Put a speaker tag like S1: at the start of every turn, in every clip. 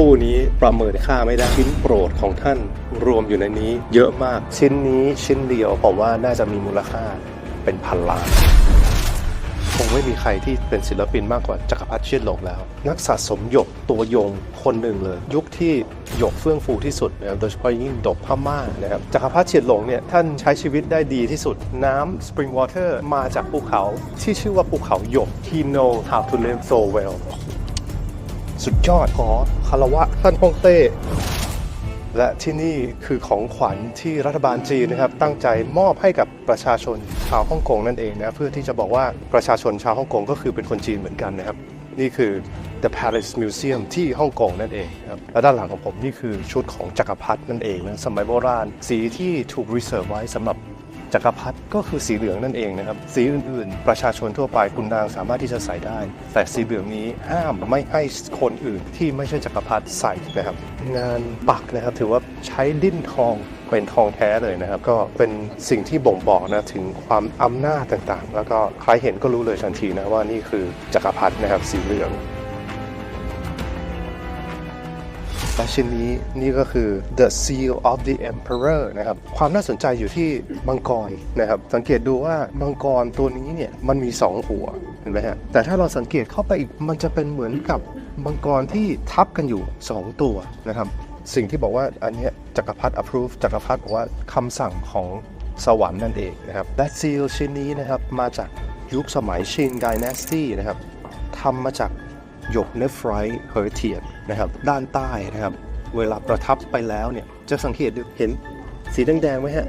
S1: ตู้นี้ประเมินค่าไม่ได้ชิ้นโปรดของท่านรวมอยู่ในนี้ เยอะมาก ชิ้นนี้ชิ้นเดียวผมว่าน่าจะมีมูลค่าเป็นพันล้านคงไม่มีใครที่เป็นศิลปินมากกว่าจักรพรรดิเชียนหลงแล้ว นักสะสมหยกตัวยงคนหนึ่งเลย ยุคที่หยกเฟื่องฟูที่สุดนะครับโดยเฉพาะยิ่งดกพม่านะครับจักรพรรดิเชียนหลงเนี่ยท่านใช้ชีวิตได้ดีที่สุดน้ำ spring water มาจากภูเขาที่ชื่อว่าภูเขาหยก he know how to live so well สุดยอดขอคารวะท่านฮ่องเต้ และที่นี่คือของขวัญที่รัฐบาลจีนนะครับ ตั้งใจมอบให้กับประชาชนชาวฮ่องกงนั่นเองนะเพื่อที่จะบอกว่าประชาชนชาวฮ่องกงก็คือเป็นคนจีนเหมือนกันนะครับ นี่คือ The Palace Museum ที่ฮ่องกงนั่นเองครับและด้านหลังของผมนี่คือชุดของจักรพรรดินั่นเองนะสมัยโบราณ สีที่ถูกรีเซิร์ฟไว้สำหรับ จักรพรรดิก็คือสีเหลืองนั่นเองนะครับ สีอื่นๆ ประชาชนทั่วไปคุณนางสามารถที่จะใส่ได้ แต่สีเหลืองนี้ห้ามไม่ให้คนอื่นที่ไม่ใช่จักรพรรดิใส่นะครับ งานปักนะครับถือว่าใช้ดิ้นทองเป็นทองแท้เลยนะครับ ก็เป็นสิ่งที่บ่งบอกนะถึงความอำนาจต่างๆ แล้วก็ใครเห็นก็รู้เลยทันทีนะว่านี่คือจักรพรรดินะครับสีเหลือง และชิ้นนี้นี่ก็คือ the seal of the emperor นะครับความน่าสนใจอยู่ที่มังกรนะครับสังเกตดูว่ามังกรตัวนี้เนี่ยมันมี 2 หัวเห็นไหมฮะแต่ถ้าเราสังเกตเข้าไปอีกมันจะเป็นเหมือนกับมังกรที่ทับกันอยู่ 2 ตัวนะครับสิ่งที่บอกว่าอันนี้จักรพรรดิ approve จักรพรรดิบอกว่าคำสั่งของสวรรค์นั่นเองนะครับและ seal ชิ้นนี้นะครับมาจากยุคสมัยชิน dynasty นะครับทำมาจาก หยกเนฟไรท์เฮอร์เทียนนะครับด้านใต้นะครับ เวลาประทับไปแล้วเนี่ยจะสังเกตเห็นสีแดงๆไหมฮะ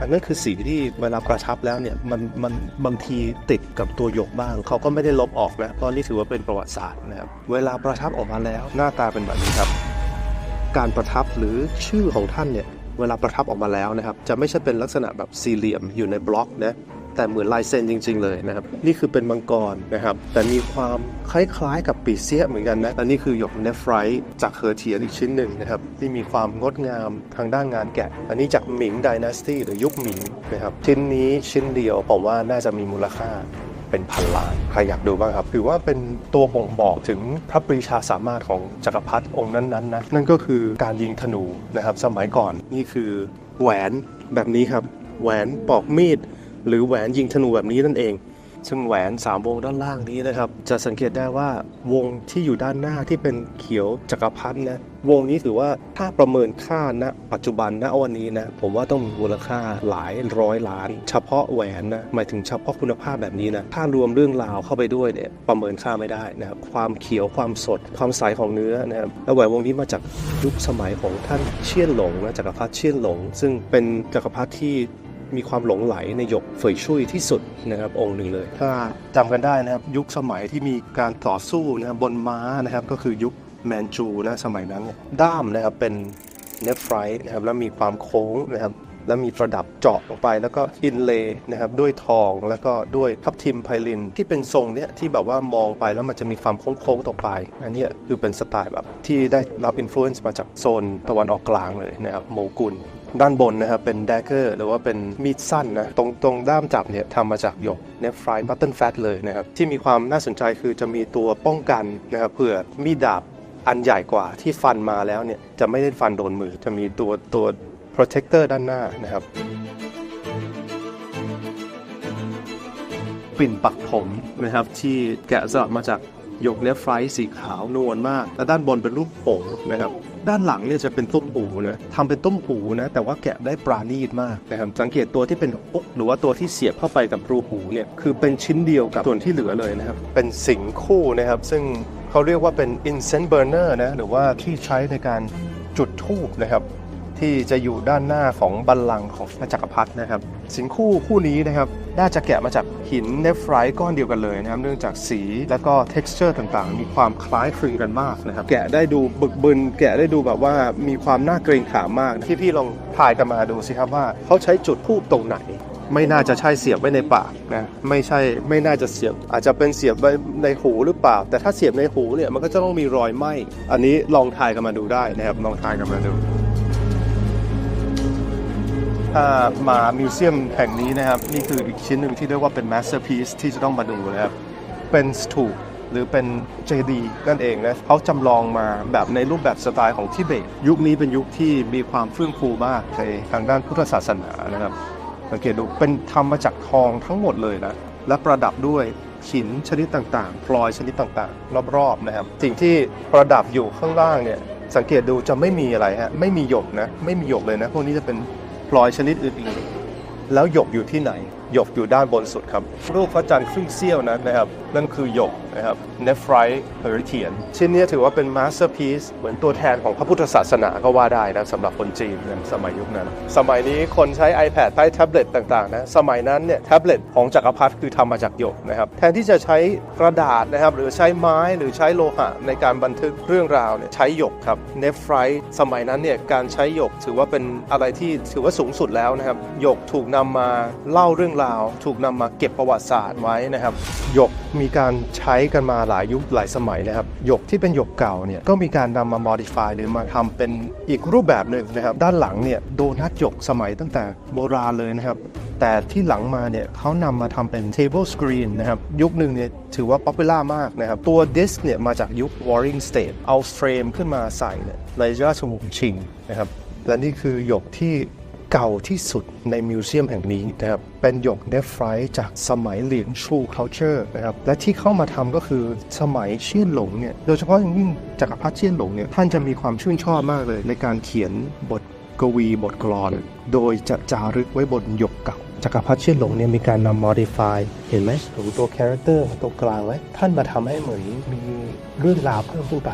S1: อันนั้นคือสีที่เวลาประทับแล้วเนี่ยมันมันบางทีติดกับตัวหยกบ้าง เขาก็ไม่ได้ลบออกนะเพราะนี่ถือว่าเป็นประวัติศาสตร์นะครับเวลาประทับออกมาแล้ว หน้าตาเป็นแบบนี้ครับ การประทับหรือชื่อของท่านเนี่ยเวลาประทับออกมาแล้วนะครับ จะไม่ใช่เป็นลักษณะแบบสี่เหลี่ยมอยู่ในบล็อกนะ แต่เหมือนลายเซ็นจริง ๆ เลยนะครับ นี่คือเป็นมังกรนะครับ แต่มีความคล้ายๆ กับปีเสียเหมือนกันนะและนี่คือหยกเนฟไรท์จากเฮอร์เทียอีกชิ้นหนึ่งนะครับ ที่มีความงดงามทางด้านงานแกะ อันนี้จากหมิงด y นาสตี้หรือยุคหมิงนะครับ ชิ้นนี้ชิ้นเดียวผมว่าน่าจะมีมูลค่าเป็นพันล้านใครอยากดูบ้างครับ ถือว่าเป็นตัวบ่งบอกถึงพระปรีชาสามารถของจักรพรรดิองค์นั้นๆนะนั่นก็คือการยิงธนูนะครับ สมัยก่อนนี่คือแหวนแบบนี้ครับ แหวนปอกมีด หรือแหวนยิงธนูแบบนี้นั่นเอง ซึ่งแหวนสามวงด้านล่างนี้นะครับ จะสังเกตได้ว่าวงที่อยู่ด้านหน้าที่เป็นเขียวจักรพรรดินะวงนี้ถือว่าถ้าประเมินค่าณปัจจุบันณวันนี้นะผมว่าต้องมีมูลค่าหลายร้อยล้าน เฉพาะแหวนนะหมายถึงเฉพาะคุณภาพแบบนี้นะถ้ารวมเรื่องราวเข้าไปด้วยเนี่ยประเมินค่าไม่ได้นะครับความเขียวความสด ความใสของเนื้อนะครับแล้วแหวนวงนี้มาจากยุคสมัยของท่านเชี่ยนหลงนะจักรพรรดิเชี่ยนหลง ซึ่งเป็นจักรพรรดิที่ มีความหลงไหลในหยกเฟยชุยที่สุดนะครับองค์หนึ่งเลย ถ้าจำกันได้นะครับยุคสมัยที่มีการต่อสู้นะครับบนม้านะครับก็คือยุคแมนจูนะสมัยนั้นด้ามนะครับเป็นเนฟไรท์นะครับแล้วมีความโค้งนะครับแล้วมีประดับเจาะลงไป แล้วก็อินเลย์นะครับด้วยทองแล้วก็ด้วยทับทิมไพลินที่เป็นทรงเนี้ยที่แบบว่ามองไปแล้วมันจะมีความโค้งๆต่อไป อันนี้คือเป็นสไตล์แบบที่ได้รับอิทธิพลมาจากโซนตะวันออกกลางเลยนะครับโมกุล ด้านบนนะครับเป็น dagger หรือว่าเป็นมีดสั้นนะตรงตรงด้ามจับเนี่ยทำมาจากหยกเนฟไรท์บัตเทิลแฟตเลยนะครับที่มีความน่าสนใจคือจะมีตัวป้องกันนะครับเผื่อมีดดาบอันใหญ่กว่าที่ฟันมาแล้วเนี่ยจะไม่ได้ฟันโดนมือ จะมีตัวตัว protector ด้านหน้านะครับปิ่นปักผมนะครับที่แกะสลักมาจาก ยกเนฟไรท์สีขาวนวลมาก และด้านบนเป็นรูปโป่งนะครับ ด้านหลังเนี่ยจะเป็นต้มหูนะทำเป็นต้มหูนะ แต่ว่าแกะได้ปราณีตมากนะครับสังเกตตัวที่เป็นอกหรือว่าตัวที่เสียบเข้าไปกับรูหูเนี่ย คือเป็นชิ้นเดียวกับส่วนที่เหลือเลยนะครับ เป็นสิงคู่นะครับ ซึ่งเขาเรียกว่าเป็น incense burner นะ หรือว่าที่ใช้ในการจุดธูปนะครับ ที่จะอยู่ด้านหน้าของบัลลังก์ของพระจักรพรรดินะครับ สิงคู่คู่นี้นะครับน่าจะแกะมาจากหินเนฟไรท์ก้อนเดียวกันเลยนะครับ เนื่องจากสีและก็ t e x t อร์ต่างๆ มีความคล้ายคลึงกันมากนะครับ แกะได้ดูบึกบึน แกะได้ดูแบบว่ามีความน่าเกรงขามมาก ที่พี่ลองถ่ายกันมาดูสิครับว่าเขาใช้จุดทูบตรงไหน ไม่น่าจะใช่เสียบไว้ในปากนะไม่ใช่ไม่น่าจะเสียบ อาจจะเป็นเสียบไว้ในหูหรือเปล่า แต่ถ้าเสียบในหูเนี่ยมันก็จะต้องมีรอยไหมอันนี้ลองถ่ายกันมาดูได้นะครับลองถ่ายกันมาดู ถ้ามามิวเซียมแห่งนี้นะครับ นี่คืออีกชิ้นหนึ่งที่เรียกว่าเป็น masterpiece ที่จะต้องมาดูนะครับ เป็นสถูปหรือเป็นเจดีนั่นเองนะเขาจำลองมาแบบในรูปแบบสไตล์ของทิเบต ยุคนี้เป็นยุคที่มีความเฟื่องฟูมากในทางด้านพุทธศาสนานะครับสังเกตดูเป็นทำมาจากทองทั้งหมดเลยนะและประดับด้วยหินชนิดต่างๆ พลอยชนิดต่างๆ รอบๆนะครับ สิ่งที่ประดับอยู่ข้างล่างเนี่ย สังเกตดูจะไม่มีอะไรฮะ ไม่มีหยกนะ ไม่มีหยกเลยนะ พวกนี้จะเป็น พลอยชนิดอื่นๆ แล้วหยกอยู่ที่ไหน หยกอยู่ด้านบนสุดครับ รูปพระจันทร์ครึ่งเสี้ยวนั้นนะครับ นั่นคือหยกนะครับเนฟไรท์เฮอริเทียนชิ้นนี้ถือว่าเป็นมาสเตอร์พีซเหมือนตัวแทนของพระพุทธศาสนาก็ว่าได้นะสำหรับคนจีนในสมัยยุคนั้น สมัยนี้คนใช้ iPad ใช้แท็บเล็ตต่างๆนะสมัยนั้นเนี่ยแท็บเล็ตของจักรพรรดิคือทำมาจากหยกนะครับแทนที่จะใช้กระดาษนะครับหรือใช้ไม้หรือใช้โลหะในการบันทึกเรื่องราวเนี่ยใช้หยกครับเนฟไรท์สมัยนั้นเนี่ยการใช้หยกถือว่าเป็นอะไรที่ถือว่าสูงสุดแล้วนะครับหยกถูกนำมาเล่าเรื่องราวถูกนำมาเก็บประวัติศาสตร์ไว้นะครับ หยกมีการใช้กันมาหลายยุคหลายสมัยนะครับ หยกที่เป็นหยกเก่าเนี่ยก็มีการนำมา modify หรือมาทำเป็นอีกรูปแบบหนึ่งนะครับ ด้านหลังเนี่ยโดนัทหยกสมัยตั้งแต่โบราณเลยนะครับ แต่ที่หลังมาเนี่ยเขานำมาทำเป็น table screen นะครับ ยุคหนึ่งเนี่ยถือว่า popular มากนะครับ ตัวดิสเนี่ยมาจากยุค Warring State เอาเฟรมขึ้นมาใส่เนี่ยในราชวงศ์ชิงนะครับและนี่คือหยกที่ เก่าที่สุดในมิวเซียมแห่งนี้นะครับ เป็นหยกเนฟไรท์จากสมัยเหลียงชู culture นะครับ และที่เข้ามาทำก็คือสมัยเชี่ยนหลงเนี่ย โดยเฉพาะอย่างยิ่งจักรพรรดิเชี่ยนหลงเนี่ย ท่านจะมีความชื่นชอบมากเลย ในการเขียนบทกวีบทกลอน โดยจะจารึกไว้บนหยกเก่าจักรพรรดิเชี่ยนหลงเนี่ยมีการนำ modify เห็นไหมหรือตัว character ตัวกลางไว้ ท่านมาทำให้เหมือนมีเรื่องราวเพิ่มขึ้นไป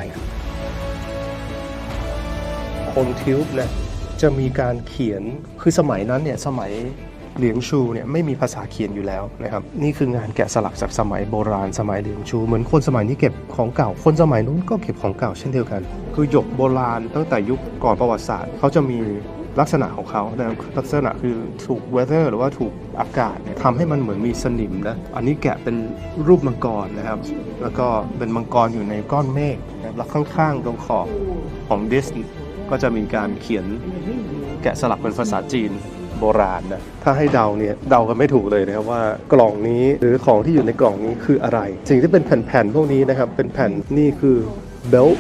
S1: คมทิวบเนี่ย จะมีการเขียนคือสมัยนั้นเนี่ยสมัยเหลียงชูเนี่ยไม่มีภาษาเขียนอยู่แล้วนะครับนี่คืองานแกะสลักจากสมัยโบราณสมัยเหลียงชู เหมือนคนสมัยนี้เก็บของเก่า คนสมัยนู้นก็เก็บของเก่าเช่นเดียวกัน คือหยกโบราณตั้งแต่ยุคก่อนประวัติศาสตร์เขาจะมีลักษณะของเขานะลักษณะคือถูก weather หรือว่าถูกอากาศเนี่ยทำให้มันเหมือนมีสนิมนะอันนี้แกะเป็นรูปมังกรนะครับ แล้วก็เป็นมังกรอยู่ในก้อนเมฆนะครับแล้วข้างๆตรงขอบของดิส ก็จะมีการเขียนแกะสลักเป็นภาษาจีนโบราณนะถ้าให้เดาเนี่ยเดากันไม่ถูกเลยนะครับว่ากล่องนี้หรือของที่อยู่ในกล่องนี้คืออะไร สิ่งที่เป็นแผ่นๆพวกนี้นะครับเป็นแผ่นนี่คือ belt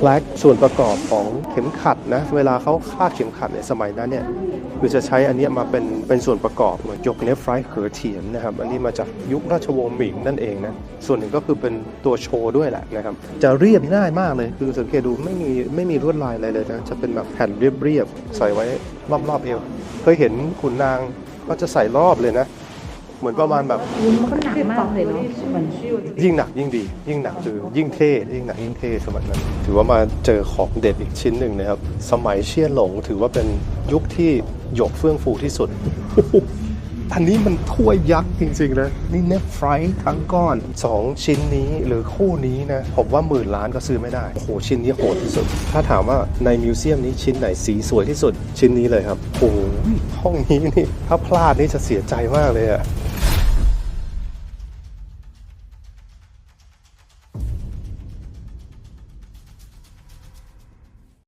S1: flag ส่วนประกอบของเข็มขัดนะเวลาเขาคาดเข็มขัดในสมัยนั้นเนี่ยคือจะใช้อันนี้มาเป็นเป็นส่วนประกอบเหมือนยกเนฟไรท์เขอเทียนนะครับอันนี้มาจากยุคราชวงศ์หมิงนั่นเองนะส่วนหนึ่งก็คือเป็นตัวโชว์ด้วยแหละนะครับจะเรียบง่ายมากเลยคือสังเกตดูไม่มีไม่มีลวดลายอะไรเลยนะจะเป็นแบบแผ่นเรียบๆใส่ไว้รอบๆเอวเคยเห็นขุนนางก็จะใส่รอบเลยนะ เหมือนประมาณแบบ
S2: มันก็หนักมากเลยเนาะเหมือน
S1: ยิ่งหนักยิ่งดี ยิ่งหนักคือยิ่งเท่ยิ่งหนักยิ่งเท่สมัยนั้น ถือว่ามาเจอของเด็ดอีกชิ้นหนึ่งนะครับ สมัยเชี่ยนหลงถือว่าเป็นยุคที่หยกเฟื่องฟูที่สุดอันนี้มันถ้วยยักษ์จริงๆนะนี่เนฟไฟร์ทั้งก้อน 2 ชิ้นนี้หรือคู่นี้นะผมว่าหมื่นล้านก็ซื้อไม่ได้โอ้โหชิ้นนี้โหดที่สุด ถ้าถามว่าในมิวเซียมนี้ชิ้นไหนสีสวยที่สุด ชิ้นนี้เลยครับโอ้โหห้องนี้นี่ถ้าพลาดนี่จะเสียใจมากเลยอะ